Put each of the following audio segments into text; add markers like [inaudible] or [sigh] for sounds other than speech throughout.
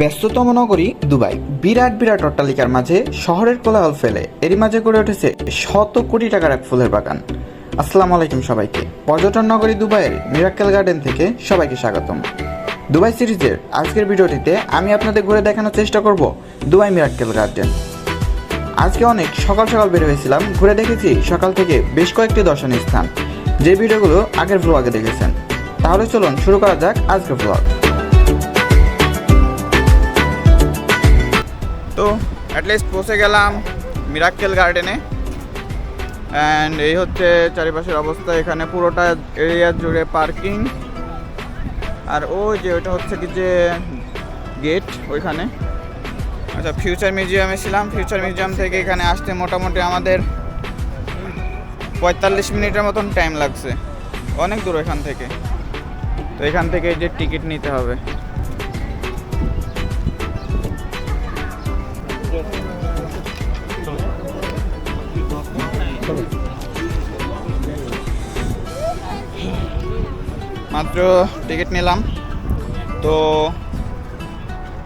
ব্যস্ততম নগরী দুবাই। বিরাট বিরাট অট্টালিকার মাঝে শহরের কোলাহল ফেলে। এরই মাঝে গড়ে উঠেছে শত কোটি টাকার এক ফুলের বাগান। আসসালামু আলাইকুম সবাইকে। পর্যটন নগরী দুবাইয়ের মিরাক্কেল গার্ডেন থেকে সবাইকে স্বাগতম। দুবাই সিরিজের আজকের ভিডিওটিতে আমি আপনাদের ঘুরে দেখানোর চেষ্টা করব দুবাই মিরাক্কেল গার্ডেন। আজকে অনেক সকাল সকাল বের হয়েছিলাম, ঘুরে দেখেছি সকাল থেকে বেশ কয়েকটি দর্শনীয় স্থান। যে ভিডিওগুলো আগের ভ্লগে দেখেছেন। তাহলে চলুন শুরু করা যাক আজকের ভ্লগ তো অ্যাটলিস্ট পৌঁছে গেলাম মিরাক্কেল গার্ডেনে অ্যান্ড এই হচ্ছে চারিপাশের অবস্থা, এখানে পুরোটা এরিয়া জুড়ে পার্কিং আর ওই যে ওইটা হচ্ছে কি যে গেট ওইখানে। আচ্ছা ফিউচার মিউজিয়ামে ছিলাম। ফিউচার মিউজিয়াম থেকে এখানে আসতে মোটামুটি আমাদের পঁয়তাল্লিশ মিনিটের মতন টাইম লাগছে। অনেক দূর এখান থেকে। তো এখান থেকে যে টিকিট নিতে হবে। মাত্র টিকিট নিলাম। তো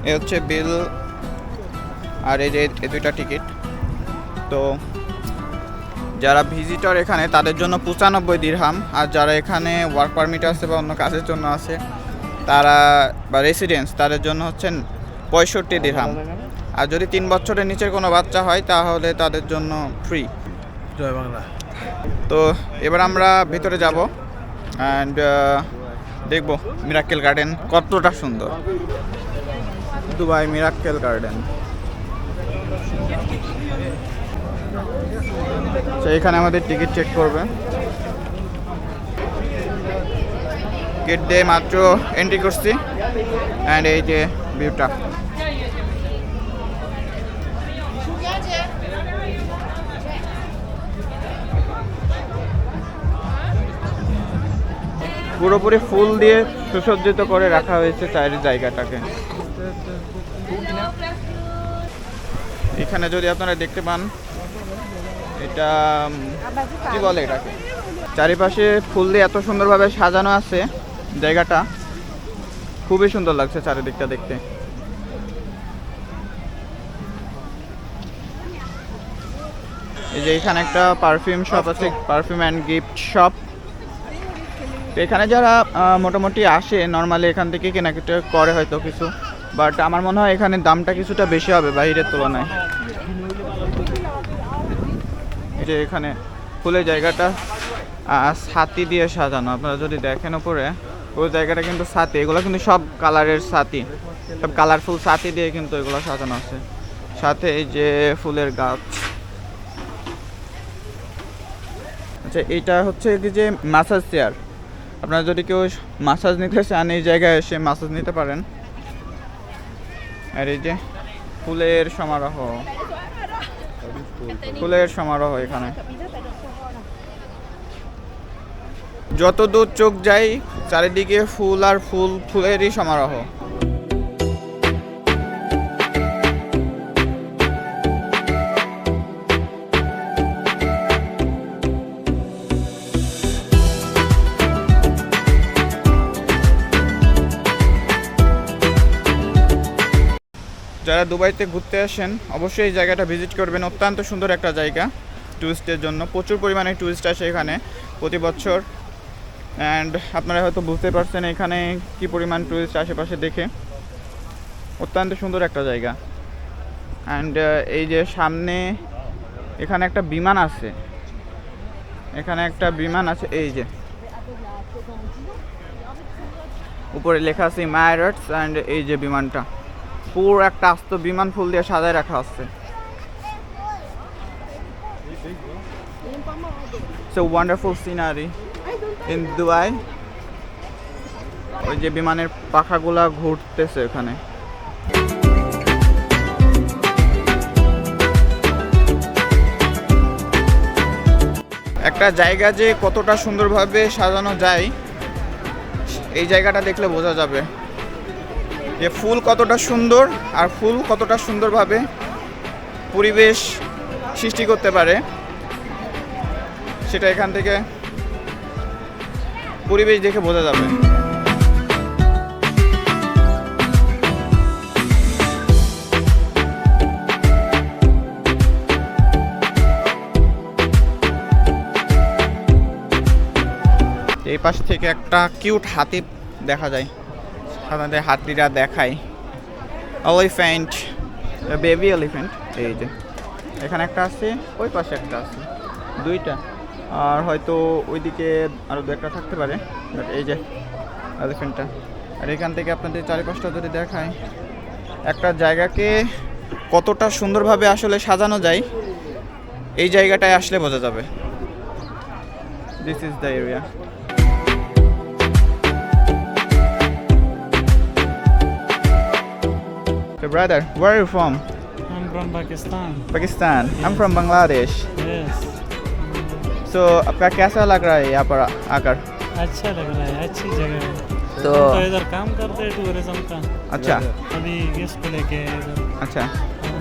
এ হচ্ছে বিল আর এই যে এই দুইটা টিকিট। তো যারা ভিজিটর এখানে, তাদের জন্য পঁচানব্বই দিরহাম আর যারা এখানে ওয়ার্ক পারমিট আছে বা অন্য কাজের জন্য আছে, তারা বা রেসিডেন্স তাদের জন্য হচ্ছেন পঁয়ষট্টি দিরহাম আর যদি তিন বছরের নিচের কোনো বাচ্চা হয়, তাহলে তাদের জন্য ফ্রি জয় বাংলা। তো এবার আমরা ভিতরে যাব অ্যান্ড দেখব মিরাক্কেল গার্ডেন কতটা সুন্দর। দুবাই মিরাক্কেল গার্ডেন তো এখানে আমাদের টিকিট চেক করবে। গেট দিয়ে মাত্র এন্ট্রি করছি অ্যান্ড এই যে ভিউটা পুরোপুরি ফুল দিয়ে সুসজ্জিত করে রাখা হয়েছে চায়ের জায়গাটাকে। এখানে যদি আপনারা দেখতে পান, এটা কি বলে এটাকে? চারিপাশে ফুল দিয়ে এত সুন্দরভাবে সাজানো আছে জায়গাটা। খুবই সুন্দর লাগছে চারিদিকটা দেখতে। এই যে এখানে একটা পারফিউম শপ আছে, পারফিউম অ্যান্ড গিফট শপ। তো এখানে যারা মোটামুটি আসে নর্মালি এখান থেকে কেনাকাটা করে হয়তো কিছু বাট আমার মনে হয় এখানে দামটা কিছুটা বেশি হবে বাইরের তুলনায়। যে এখানে ফুলের জায়গাটা ছাতি দিয়ে সাজানো। আপনারা যদি দেখেন উপরে, ওই জায়গাটা কিন্তু ছাতি, এগুলো কিন্তু সব কালারের ছাতি। সব কালারফুল ছাতি দিয়ে কিন্তু এগুলো সাজানো আছে। সাথে এই যে ফুলের গাছ। আচ্ছা এইটা হচ্ছে যে মাসাজ চেয়ার আপনারা যদি কেউ মাসাজ নিতে চান, এই জায়গায় এসে মাসাজ নিতে পারেন। আর এই যে ফুলের সমারোহ। ফুলের সমারোহ এখানে। যত দূর চোখ যাই চারিদিকে ফুল আর ফুল, ফুলেরই সমারোহ। যারা দুবাইতে ঘুরতে আসেন, অবশ্যই এই জায়গাটা ভিজিট করবেন। অত্যন্ত সুন্দর একটা জায়গা টুরিস্টের জন্য। প্রচুর পরিমাণে টুরিস্ট আসে এখানে প্রতি বছর। অ্যান্ড আপনারা হয়তো বুঝতে পারছেন এখানে কি পরিমাণ টুরিস্ট আশেপাশে দেখে। অত্যন্ত সুন্দর একটা জায়গা। অ্যান্ড এই যে সামনে এখানে একটা বিমান আছে। এখানে একটা বিমান আছে, এই যে। উপরে লেখা আছে মায়ারটস অ্যান্ড এই যে বিমানটা। পুরো একটা আস্ত বিমান ফুল দিয়ে সাজায় রাখা আছে। So wonderful scenery in Dubai ওই যে বিমানের পাখাগুলা ঘুরতেছে ওখানে। একটা জায়গা যে কতটা সুন্দরভাবে সাজানো যায়, এই জায়গাটা দেখলে বোঝা যাবে। যে ফুল কতটা সুন্দর আর ফুল কতটা সুন্দরভাবে পরিবেশ সৃষ্টি করতে পারে, সেটা এখান থেকে পরিবেশ দেখে বোঝা যাবে। এই পাশ থেকে একটা কিউট হাতি দেখা যায়। সাধারণত হাতিরা দেখায় এলিফ্যান্ট বেবি এলিফ্যান্ট এই যে। এখানে একটা আছে, ওই পাশে একটা আছে, দুইটা। আর হয়তো ওইদিকে আরও দু একটা থাকতে পারে এই যে এলিফ্যান্টটা আর এখান থেকে আপনাদের চারিপাশটা যদি দেখায় একটা জায়গাকে কতটা সুন্দরভাবে আসলে সাজানো যায়, এই জায়গাটায় আসলে বোঝা যাবে। This is the area So brother, where are you from? I'm from Pakistan. Pakistan. Yes. I'm from Bangladesh. Yes. So आपका कैसा लग रहा है यहाँ पर आकर? अच्छा लग रहा है अच्छी जगह है। तो तो इधर काम करते हैं टूरिज़्म का। अच्छा। अभी गेस्ट को लेके अच्छा। हाँ,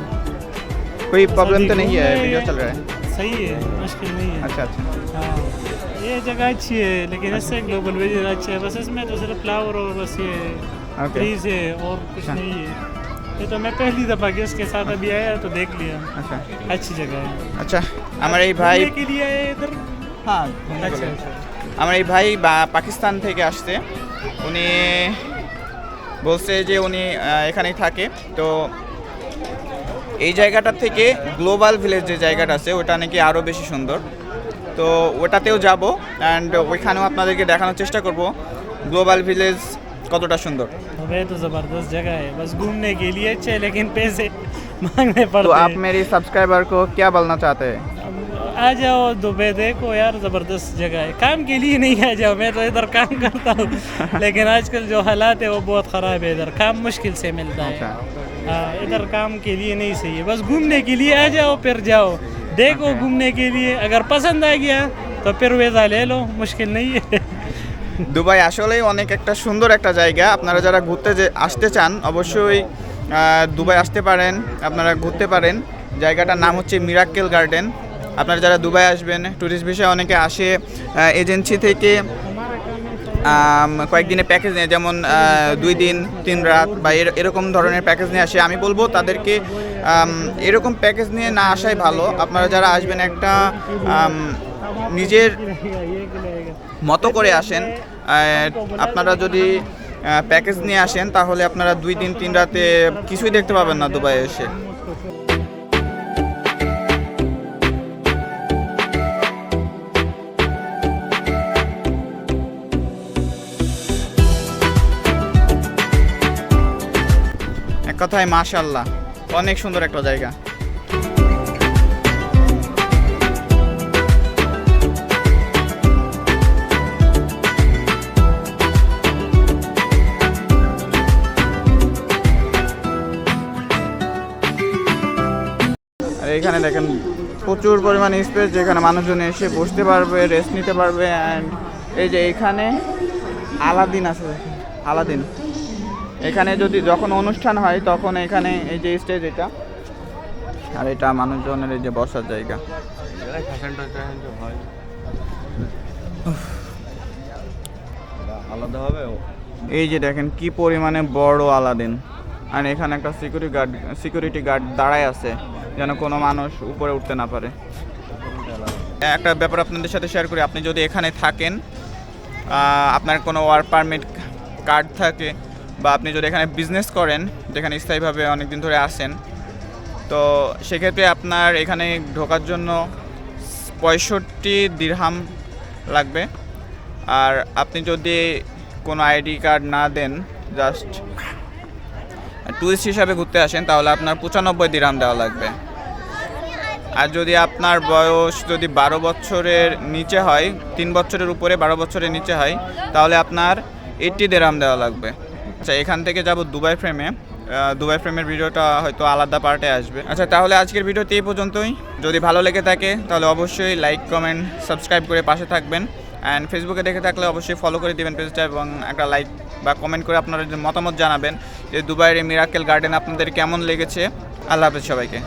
कोई प्रॉब्लम तो नहीं है? वीडियो चल रहा है। सही है मुश्किल नहीं है। अच्छा अच्छा। हाँ। ये जगह अच्छी है लेकिन इससे ग्लोबल विजन अच्छा है। बस इसमें तो सिर्फ़ फ्लावर और बस ये ट्रीज है और कुछ अच्छा। नहीं है। ये तो मैं पहली दफ़ा गेस्ट के साथ अभी आया तो देख लिया अच्छा अच्छी जगह है আচ্ছা আমার এই ভাই घूमने के लिए आए इधर হ্যাঁ अच्छा अच्छा আমার এই ভাই বা পাকিস্তান থেকে আসছে উনি বলছে যে উনি আহ, এখানেই থাকে তো এই জায়গাটার থেকে গ্লোবাল ভিলেজ যে জায়গাটা আছে ওটা নাকি আরও বেশি সুন্দর তো ওটাতেও যাব অ্যান্ড ওইখানেও আপনাদেরকে দেখানোর চেষ্টা করব গ্লোবাল ভিলেজ কতটা সুন্দর अबे तो ज़बरदस्त जगह है बस घूमने के लिए अच्छे है लेकिन पैसे [laughs] मांगने तो पड़ते आप हैं मेरी सब्सक्राइबर को क्या बोलना चाहते हैं अब आ जाओ दुबई देखो यार ज़बरदस्त जगह है काम के लिए नहीं आ जाओ मैं तो इधर काम करता हूँ [laughs] लेकिन आजकल जो हालात है वो बहुत ख़राब है इधर काम मुश्किल से मिलता है अच्छा हाँ इधर काम के लिए नहीं सही है बस घूमने के लिए आ जाओ फिर जाओ देखो Okay. घूमने के लिए अगर पसंद आ गया तो फिर वीज़ा ले लो मुश्किल नहीं है [laughs] দুবাই আসলেই অনেক একটা সুন্দর একটা জায়গা। আপনারা যারা ঘুরতে যে আসতে চান, অবশ্যই দুবাই আসতে পারেন, আপনারা ঘুরতে পারেন। জায়গাটার নাম হচ্ছে মিরাক্কেল গার্ডেন। আপনারা যারা দুবাই আসবেন ট্যুরিস্ট বিষয়ে অনেকে আসে এজেন্সি থেকে কয়েকদিনের প্যাকেজ নিয়ে, যেমন দুই দিন, তিন রাত, বা এর- এরকম ধরনের প্যাকেজ নিয়ে আসে। আমি বলব তাদেরকে এরকম প্যাকেজ নিয়ে না আসাই ভালো। আপনারা যারা আসবেন একটা নিজের মতো করে আসেন আপনারা যদি প্যাকেজ নিয়ে আসেন, তাহলে আপনারা দুই দিন, তিন রাতে কিছুই দেখতে পাবেন না দুবাই এসে। এক কথায় মাশাল্লাহ অনেক সুন্দর একটা জায়গা। এখানে দেখেন প্রচুর পরিমাণে স্পেস যেখানে মানুষজন এসে বসতে পারবে রেস্ট নিতে পারবে অ্যান্ড এই যে এখানে আলাদিন আছে আলাদিন। এখানে যদি যখন অনুষ্ঠান হয় তখন এখানে এই যে স্টেজ এটা, আর এটা মানুষজনের এই যে বসার জায়গা। এই যে দেখেন কি পরিমাণে বড় আলাদিন। আর এখানে একটা সিকিউরিটি গার্ড সিকিউরিটি গার্ড দাঁড়ায় আছে। যেন কোনো মানুষ উপরে উঠতে না পারে। একটা ব্যাপার আপনাদের সাথে শেয়ার করি, আপনি যদি এখানে থাকেন আপনার কোনো ওয়ার্ক পারমিট কার্ড থাকে বা আপনি যদি এখানে বিজনেস করেন, যেখানে স্থায়ীভাবে অনেক দিন ধরে আসেন তো সেক্ষেত্রে আপনার এখানে ঢোকার জন্য পঁয়ষট্টি দিরহাম লাগবে। আর আপনি যদি কোনো আইডি কার্ড না দেন জাস্ট ট্যুরিস্ট হিসাবে ঘুরতে আসেন, তাহলে আপনার পঁচানব্বই দিরহাম দেওয়া লাগবে। আর যদি আপনার বয়স যদি বারো বছরের নিচে হয়, তিন বছরের উপরে বারো বছরের নিচে হয়, তাহলে আপনার এইট্টি দেরাম দেওয়া লাগবে। আচ্ছা এখান থেকে যাব দুবাই ফ্রেমে দুবাই ফ্রেমের ভিডিওটা হয়তো আলাদা পার্টে আসবে। আচ্ছা তাহলে আজকের ভিডিওটি এই পর্যন্তই। যদি ভালো লেগে থাকে, তাহলে অবশ্যই লাইক কমেন্ট সাবস্ক্রাইব করে পাশে থাকবেন। অ্যান্ড ফেসবুকে দেখে থাকলে অবশ্যই ফলো করে দিবেন পেজটা এবং একটা লাইক বা কমেন্ট করে আপনারা মতামত জানাবেন যে দুবাইয়ের মিরাকেল গার্ডেন আপনাদের কেমন লেগেছে। আল্লাহ হাফেজ সবাইকে।